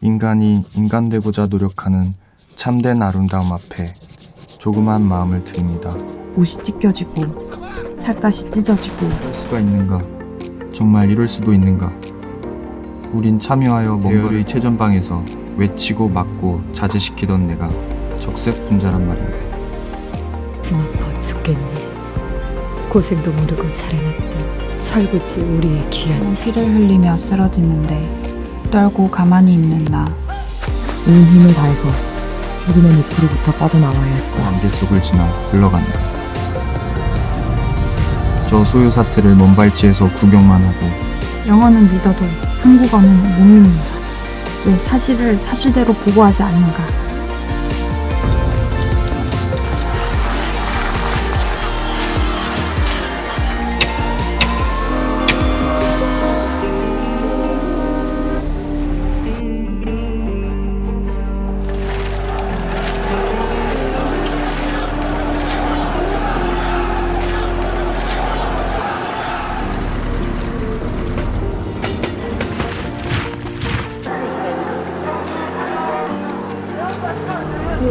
인간이 인간 되고자 노력하는 참된 아름다움 앞에 조그만 마음을 듭니다. 옷이 찢겨지고 살갗이 찢어지고 이럴 수가 있는가? 정말 이럴 수도 있는가? 우린 참여하여 몽골의 최전방에서 외치고 맞고 자제시키던 내가 적색 분자란 말인가? 가슴 아파 죽겠네. 고생도 모르고 자라났던 철구지 우리의 귀한 피를 자식. 흘리며 쓰러지는데 떨고 가만히 있는 나 온 힘을 다해서 죽음의 밑으로부터 빠져나와야 했다. 안개 속을 지나 흘러간다. 저 소요 사태를 먼발치에서 구경만 하고 영어는 믿어도 한국어는 못 믿는다. 왜 사실을 사실대로 보고하지 않는가?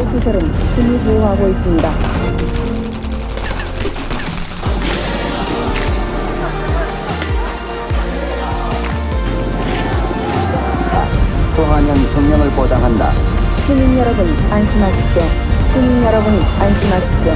시설은 힘이 부여하고 있습니다. 통하면 성령을 보장한다. 시민 여러분 안심하십시오. 시민 여러분 안심하십시오.